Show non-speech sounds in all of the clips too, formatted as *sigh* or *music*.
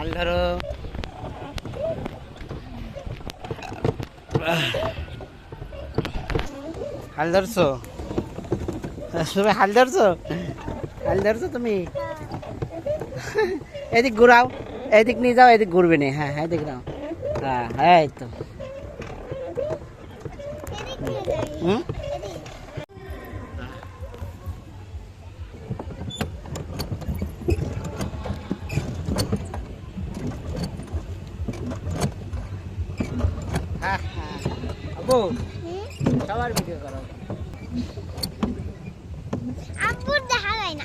হাল ধরো হাল ধরছো? তুমি হাল ধরছো? হাল ধরছো তুমি? এদিক ঘুরাও, এদিক নিয়ে যাও, এদিক ঘুরবে না। হ্যাঁ হ্যাঁ এদিক নাও। হ্যাঁ হ্যাঁ তো। হুম হ্যাঁ হ্যাঁ আবু সবার ভিডিও করো। আব্বুর দেখা যায় না।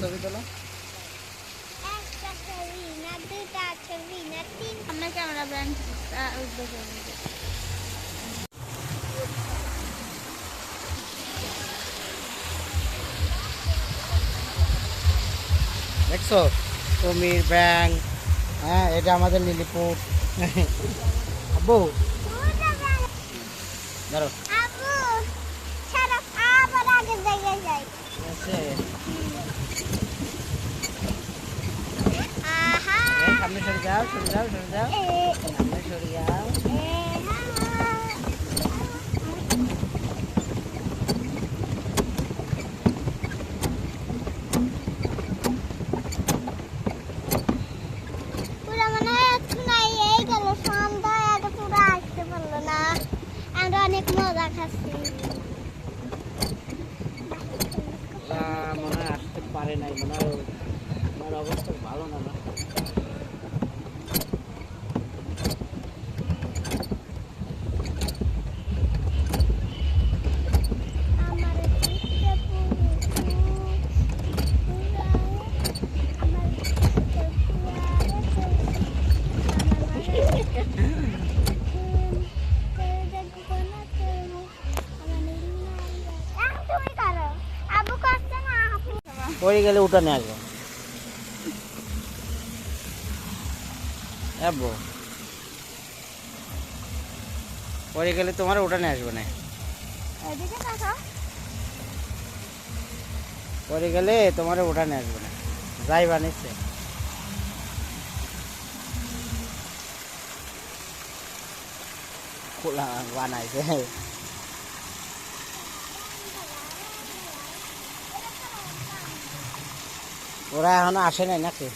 ছবি তোলো। ক্যামেরা ব্র্যান্ড দেখছ? তুমির ব্যাং হ্যাঁ এটা আমাদের লিলিপুর *laughs* আব্বু। ধরো। যাও সরে যাও সরে যাও আমরা সরে যাও মজা খাচ্ছি মনে হয় আসতে পারে নাই, মনে হয় আমার অবস্থা ভালো না? পড়ে গেলে উঠানে আসব যাব পড়ে গেলে তোমার উঠানে আসবে না। পরে গেলে তোমার উঠানে আসবে না। যাই বানিয়েছে। খোলা বানাইছে। ওরা এখনও আসে নাই নাকি?